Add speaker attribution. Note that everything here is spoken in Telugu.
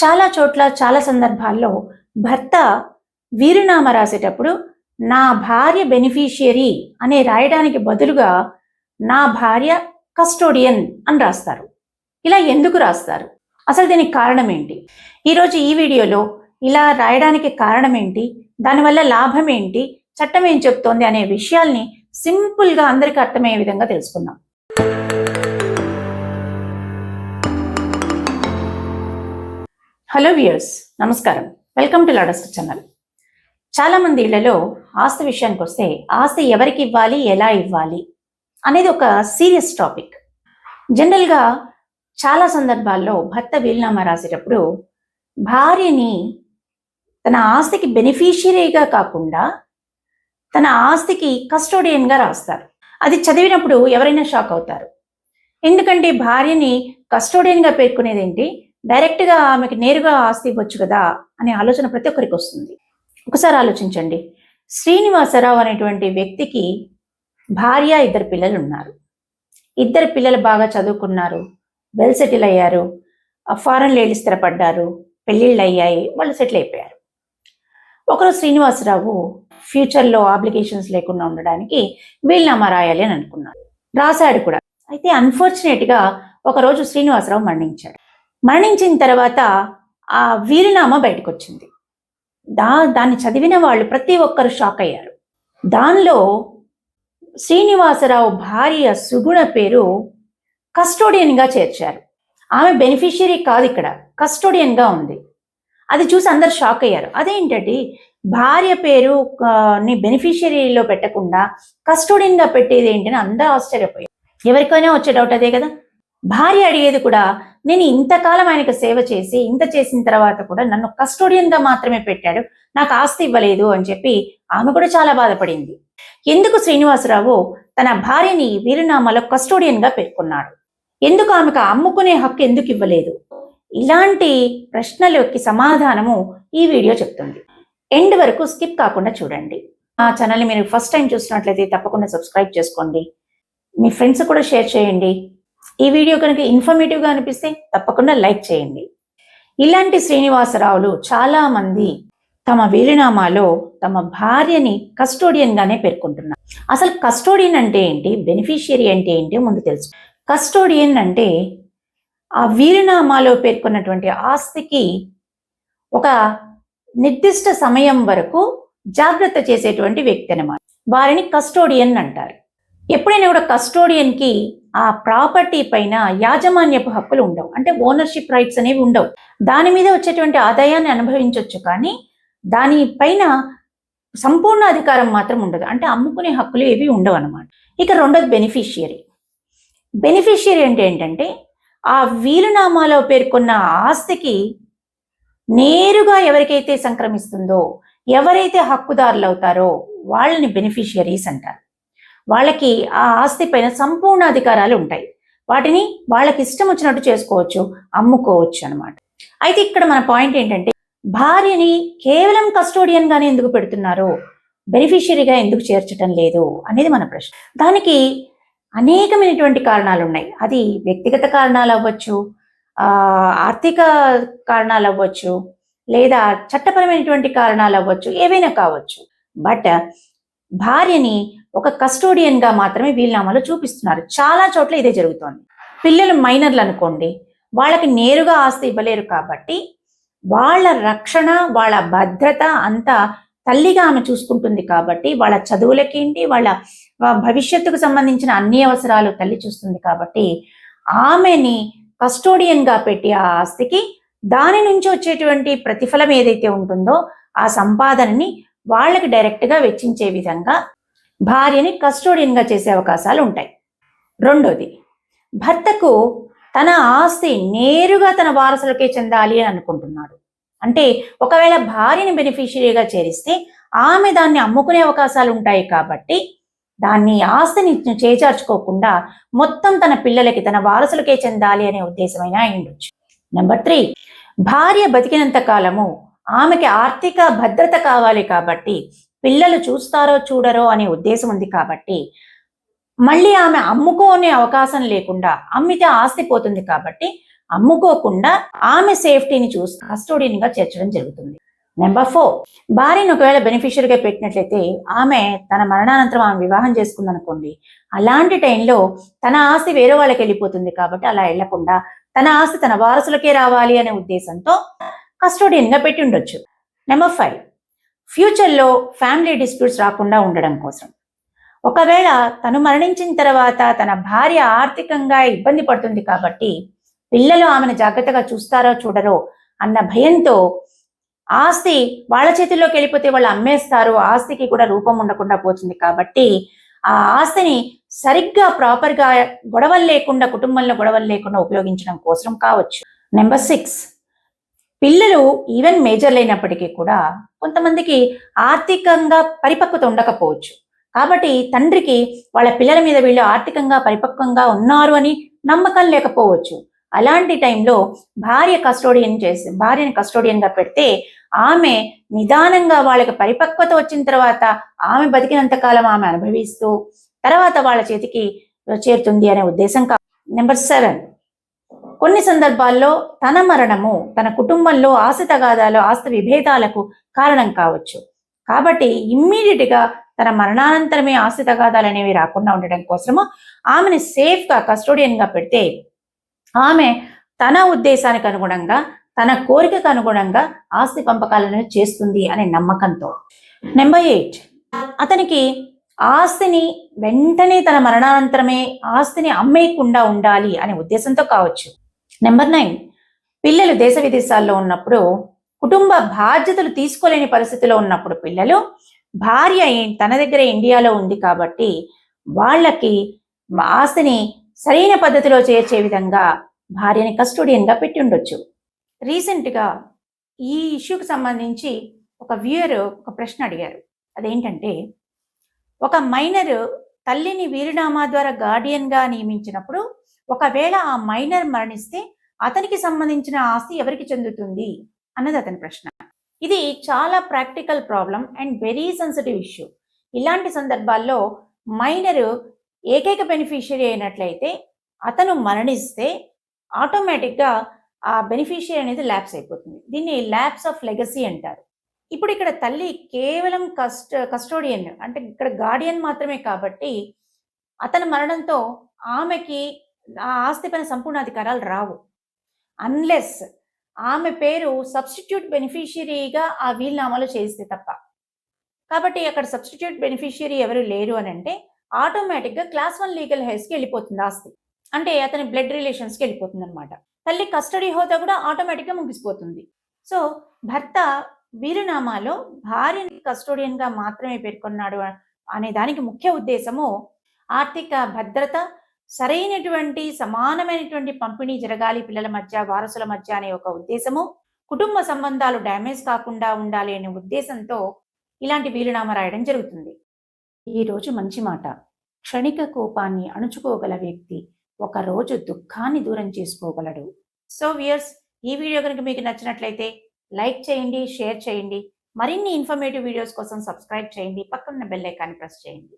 Speaker 1: చాలా చోట్ల చాలా సందర్భాల్లో భర్త వీరునామా రాసేటప్పుడు నా భార్య బెనిఫిషియరీ అనే రాయడానికి బదులుగా నా భార్య కస్టోడియన్ అని రాస్తారు. ఇలా ఎందుకు రాస్తారు? అసలు దీనికి కారణం ఏంటి? ఈరోజు ఈ వీడియోలో ఇలా రాయడానికి కారణం ఏంటి? దానివల్ల లాభం ఏంటి? చట్టం ఏం చెప్తోంది? అనే విషయాల్ని సింపుల్గా అందరికీ అర్థమయ్యే విధంగా తెలుసుకుందాం. హలో వ్యూయర్స్ నమస్కారం. వెల్కమ్ టు లాడస్ట్ ఛానల్. చాలామంది ఇళ్ళలో ఆస్తి విషయానికి వస్తే ఆస్తి ఎవరికి ఇవ్వాలి ఎలా ఇవ్వాలి అనేది ఒక సీరియస్ టాపిక్. జనరల్గా చాలా సందర్భాల్లో భర్త వీలునామా రాసేటప్పుడు భార్యని తన ఆస్తికి బెనిఫిషియరీగా కాకుండా తన ఆస్తికి కస్టోడియన్గా రాస్తారు. అది చదివినప్పుడు ఎవరైనా షాక్ అవుతారు. ఎందుకంటే భార్యని కస్టోడియన్గా పేర్కొనేది ఏంటి డైరెక్ట్గా ఆమెకి నేరుగా ఆస్తి ఇవ్వచ్చు కదా అనే ఆలోచన ప్రతి ఒక్కరికి వస్తుంది. ఒకసారి ఆలోచించండి. శ్రీనివాసరావు అనేటువంటి వ్యక్తికి భార్య ఇద్దరు పిల్లలు ఉన్నారు. ఇద్దరు పిల్లలు బాగా చదువుకున్నారు. వెల్ సెటిల్ అయ్యారు. ఫారెన్ లేడీ స్థిరపడ్డారు. పెళ్ళిళ్ళు అయ్యాయి. వాళ్ళు సెటిల్ అయిపోయారు. ఒకరు శ్రీనివాసరావు ఫ్యూచర్లో ఆబ్లిగేషన్స్ లేకుండా ఉండడానికి వీలునామా రాయాలి అని అనుకున్నాడు రాశాడు కూడా. అయితే అన్ఫార్చునేట్గా ఒకరోజు శ్రీనివాసరావు మరణించాడు. మరణించిన తర్వాత ఆ వీలునామా బయటకు వచ్చింది దా దాన్ని చదివిన వాళ్ళు ప్రతి ఒక్కరు షాక్ అయ్యారు. దానిలో శ్రీనివాసరావు భార్య సుగుణ పేరు కస్టోడియన్గా చేర్చారు. ఆమె బెనిఫిషియరీ కాదు ఇక్కడ కస్టోడియన్గా ఉంది. అది చూసి అందరు షాక్ అయ్యారు. అదేంటండి భార్య పేరు ని బెనిఫిషియరీలో పెట్టకుండా కస్టోడియన్గా పెట్టేది ఏంటని అందరూ ఆశ్చర్యపోయారు. ఎవరికైనా వచ్చే డౌట్ అదే కదా? భార్య అడిగేది కూడా నేను ఇంతకాలం ఆయనకు సేవ చేసి ఇంత చేసిన తర్వాత కూడా నన్ను కస్టోడియన్గా మాత్రమే పెట్టాడు నాకు ఆస్తి ఇవ్వలేదు అని చెప్పి ఆమె కూడా చాలా బాధపడింది. ఎందుకు శ్రీనివాసరావు తన భార్యని వీరునామాలో కస్టోడియన్గా పేర్కొన్నాడు? ఎందుకు ఆమెకు అమ్ముకునే హక్కు ఎందుకు ఇవ్వలేదు? ఇలాంటి ప్రశ్నలకి సమాధానము ఈ వీడియో చెప్తుంది. ఎండ్ వరకు స్కిప్ కాకుండా చూడండి. ఆ ఛానల్ని మీరు ఫస్ట్ టైం చూసినట్లయితే తప్పకుండా సబ్స్క్రైబ్ చేసుకోండి. మీ ఫ్రెండ్స్ కూడా షేర్ చేయండి. ఈ వీడియో కనుక ఇన్ఫర్మేటివ్గా అనిపిస్తే తప్పకుండా లైక్ చేయండి. ఇలాంటి శ్రీనివాసరావులు చాలా మంది తమ వీలునామాలో తమ భార్యని కస్టోడియన్గానే పేర్కొంటున్నారు. అసలు కస్టోడియన్ అంటే ఏంటి? బెనిఫిషియరీ అంటే ఏంటి? ముందు తెలుసు. కస్టోడియన్ అంటే ఆ వీలునామాలో పేర్కొన్నటువంటి ఆస్తికి ఒక నిర్దిష్ట సమయం వరకు జాగ్రత్త చేసేటువంటి వ్యక్తి అనమాట వారిని కస్టోడియన్ అంటారు. ఎప్పుడైనా కూడా కస్టోడియన్కి ఆ ప్రాపర్టీ పైన యాజమాన్యపు హక్కులు ఉండవు. అంటే ఓనర్షిప్ రైట్స్ అనేవి ఉండవు. దాని మీద వచ్చేటువంటి ఆదాయాన్ని అనుభవించవచ్చు కానీ దానిపైన సంపూర్ణ అధికారం మాత్రం ఉండదు. అంటే అమ్ముకునే హక్కులు ఏవి ఉండవు అనమాట ఇక రెండోది బెనిఫిషియరీ. బెనిఫిషియరీ అంటే ఏంటంటే ఆ వీలునామాలో పేర్కొన్న ఆస్తికి నేరుగా ఎవరికైతే సంక్రమిస్తుందో ఎవరైతే హక్కుదారులు అవుతారో వాళ్ళని బెనిఫిషియరీస్ అంటారు. వాళ్ళకి ఆ ఆస్తి పైన సంపూర్ణ అధికారాలు ఉంటాయి. వాటిని వాళ్ళకి ఇష్టం వచ్చినట్టు చేసుకోవచ్చు అమ్ముకోవచ్చు అనమాట అయితే ఇక్కడ మన పాయింట్ ఏంటంటే భార్యని కేవలం కస్టోడియన్ గానే ఎందుకు పెడుతున్నారు? బెనిఫిషియరీగా ఎందుకు చేర్చడం లేదు? అనేది మన ప్రశ్న. దానికి అనేకమైనటువంటి కారణాలు ఉన్నాయి. అది వ్యక్తిగత కారణాలు అవ్వచ్చు ఆ, ఆర్థిక కారణాలు అవ్వచ్చు లేదా చట్టపరమైనటువంటి కారణాలు అవ్వచ్చు ఏవైనా కావచ్చు. బట్ భార్యని ఒక కస్టోడియన్గా మాత్రమే వీలునామాలో చూపిస్తున్నారు. చాలా చోట్ల ఇదే జరుగుతోంది. పిల్లలు మైనర్లు అనుకోండి వాళ్ళకి నేరుగా ఆస్తి ఇవ్వలేరు కాబట్టి వాళ్ళ రక్షణ వాళ్ళ భద్రత అంతా తల్లిగా ఆమె చూసుకుంటుంది కాబట్టి వాళ్ళ చదువులకేంటి వాళ్ళ భవిష్యత్తుకు సంబంధించిన అన్ని అవసరాలు తల్లి చూస్తుంది కాబట్టి ఆమెని కస్టోడియన్గా పెట్టి ఆ ఆస్తికి దాని నుంచి వచ్చేటువంటి ప్రతిఫలం ఏదైతే ఉంటుందో ఆ సంపాదనని వాళ్ళకి డైరెక్ట్గా వెచ్చించే విధంగా భార్యని కస్టోడియన్గా చేసే అవకాశాలు ఉంటాయి. రెండోది భర్తకు తన ఆస్తి నేరుగా తన వారసులకే చెందాలి అని అనుకుంటున్నాడు. అంటే ఒకవేళ భార్యని బెనిఫిషియరీగా చేరిస్తే ఆమె దాన్ని అమ్ముకునే అవకాశాలు ఉంటాయి కాబట్టి దాన్ని ఆస్తిని చేచార్చుకోకుండా మొత్తం తన పిల్లలకి తన వారసులకే చెందాలి అనే ఉద్దేశమైనా అయి ఉండొచ్చు. నెంబర్ త్రీ భార్య బతికినంత కాలము ఆమెకి ఆర్థిక భద్రత కావాలి కాబట్టి పిల్లలు చూస్తారో చూడరో అనే ఉద్దేశం ఉంది కాబట్టి మళ్ళీ ఆమె అమ్ముకోనే అవకాశం లేకుండా అమ్మితే ఆస్తి పోతుంది కాబట్టి అమ్ముకోకుండా ఆమె సేఫ్టీని చూసి కస్టోడియన్గా చేర్చడం జరుగుతుంది. నెంబర్ ఫోర్ భార్యను ఒకవేళ బెనిఫిషియరీగా పెట్టినట్లయితే ఆమె తన మరణానంతరం ఆమె వివాహం చేసుకుందనుకోండి. అలాంటి టైంలో తన ఆస్తి వేరే వాళ్ళకి వెళ్ళిపోతుంది కాబట్టి అలా వెళ్ళకుండా తన ఆస్తి తన వారసులకే రావాలి అనే ఉద్దేశంతో కస్టోడియన్గా పెట్టి ఉండొచ్చు. నెంబర్ ఫైవ్ ఫ్యూచర్లో ఫ్యామిలీ డిస్ప్యూట్స్ రాకుండా ఉండడం కోసం. ఒకవేళ తను మరణించిన తర్వాత తన భార్య ఆర్థికంగా ఇబ్బంది పడుతుంది కాబట్టి పిల్లలు ఆమెను జాగ్రత్తగా చూస్తారో చూడరో అన్న భయంతో ఆస్తి వాళ్ళ చేతిలోకి వెళ్ళిపోతే వాళ్ళు అమ్మేస్తారు ఆస్తికి కూడా రూపం ఉండకుండా పోతుంది కాబట్టి ఆ ఆస్తిని సరిగ్గా ప్రాపర్గా గొడవలు లేకుండా కుటుంబంలో గొడవలు లేకుండా ఉపయోగించడం కోసం కావచ్చు. Number six. పిల్లలు ఈవెన్ మేజర్ లేనప్పటికీ కూడా కొంతమందికి ఆర్థికంగా పరిపక్వత ఉండకపోవచ్చు. కాబట్టి తండ్రికి వాళ్ళ పిల్లల మీద వీళ్ళు ఆర్థికంగా పరిపక్వంగా ఉన్నారు అని నమ్మకం లేకపోవచ్చు. అలాంటి టైంలో భార్య కస్టోడియన్ చేసి భార్యని కస్టోడియన్గా పెడితే ఆమె నిదానంగా వాళ్ళకి పరిపక్వత వచ్చిన తర్వాత ఆమె బతికినంత కాలం ఆమె అనుభవిస్తూ తర్వాత వాళ్ళ చేతికి చేరుతుంది అనే ఉద్దేశం కా నెంబర్ సెవెన్ కొన్ని సందర్భాల్లో తన మరణము తన కుటుంబంలో ఆస్తి తగాదాలు ఆస్తి విభేదాలకు కారణం కావచ్చు. కాబట్టి ఇమ్మీడియట్గా తన మరణానంతరమే ఆస్తి తగాదాలు అనేవి రాకుండా ఉండడం కోసము ఆమెను సేఫ్గా కస్టోడియన్గా పెడితే ఆమె తన ఉద్దేశానికి అనుగుణంగా తన కోరికకు అనుగుణంగా ఆస్తి పంపకాలను చేస్తుంది అనే నమ్మకంతో. నెంబర్ ఎయిట్ అతనికి ఆస్తిని వెంటనే తన మరణానంతరమే ఆస్తిని అమ్మేయకుండా ఉండాలి అనే ఉద్దేశంతో కావచ్చు. Number nine. పిల్లలు దేశ విదేశాల్లో ఉన్నప్పుడు కుటుంబ బాధ్యతలు తీసుకోలేని పరిస్థితిలో ఉన్నప్పుడు పిల్లలు భార్య తన దగ్గర ఇండియాలో ఉంది కాబట్టి వాళ్ళకి ఆస్తిని సరైన పద్ధతిలో చేర్చే విధంగా భార్యని కస్టోడియన్గా పెట్టి ఉండొచ్చు. రీసెంట్గా ఈ ఇష్యూకి సంబంధించి ఒక వ్యూయర్ ఒక ప్రశ్న అడిగారు. అదేంటంటే ఒక మైనర్ తల్లిని వీరునామా ద్వారా గార్డియన్గా నియమించినప్పుడు ఒకవేళ ఆ మైనర్ మరణిస్తే అతనికి సంబంధించిన ఆస్తి ఎవరికి చెందుతుంది? అన్నది అతని ప్రశ్న. ఇది చాలా practical problem and very sensitive issue. ఇలాంటి సందర్భాల్లో మైనర్ ఏకైక బెనిఫిషియరీ అయినట్లయితే అతను మరణిస్తే ఆటోమేటిక్గా ఆ బెనిఫిషియరీ అనేది ల్యాప్స్ అయిపోతుంది. దీన్ని ల్యాప్స్ ఆఫ్ లెగసీ అంటారు. ఇప్పుడు ఇక్కడ తల్లి కేవలం కస్ట కస్టోడియన్ అంటే ఇక్కడ గార్డియన్ మాత్రమే కాబట్టి అతని మరణంతో ఆమెకి ఆ ఆస్తి పైన సంపూర్ణ అధికారాలు రావు. అన్లెస్ ఆమె పేరు సబ్స్టిట్యూట్ బెనిఫిషియరీగా ఆ వీలునామాలో చేస్తే తప్ప. కాబట్టి అక్కడ సబ్స్టిట్యూట్ బెనిఫిషియరీ ఎవరు లేరు అని అంటే ఆటోమేటిక్గా క్లాస్ వన్ లీగల్ హెయిర్స్కి వెళ్ళిపోతుంది ఆస్తి. అంటే అతని బ్లడ్ రిలేషన్స్కి వెళ్ళిపోతుంది అనమాట తల్లి కస్టడీ హోదా కూడా ఆటోమేటిక్గా ముగిసిపోతుంది. సో భర్త వీరునామాలో భార్యని కస్టోడియన్గా మాత్రమే పేర్కొన్నాడు అనే దానికి ముఖ్య ఉద్దేశము ఆర్థిక భద్రత సరైనటువంటి సమానమైనటువంటి పంపిణీ జరగాలి పిల్లల మధ్య వారసుల మధ్య అనే ఒక ఉద్దేశము. కుటుంబ సంబంధాలు డ్యామేజ్ కాకుండా ఉండాలి అనే ఉద్దేశంతో ఇలాంటి వీలునామా రాయడం జరుగుతుంది. ఈ రోజు మంచి మాట. క్షణిక కోపాన్ని అణుచుకోగల వ్యక్తి ఒక రోజు దుఃఖాన్ని దూరం చేసుకోగలడు. సో వియర్స్ ఈ వీడియో కనుక మీకు నచ్చినట్లయితే లైక్ చేయండి షేర్ చేయండి. మరిన్ని ఇన్ఫర్మేటివ్ వీడియోస్ కోసం సబ్స్క్రైబ్ చేయండి. పక్కన బెల్ ఐకాన్ని ప్రెస్ చేయండి.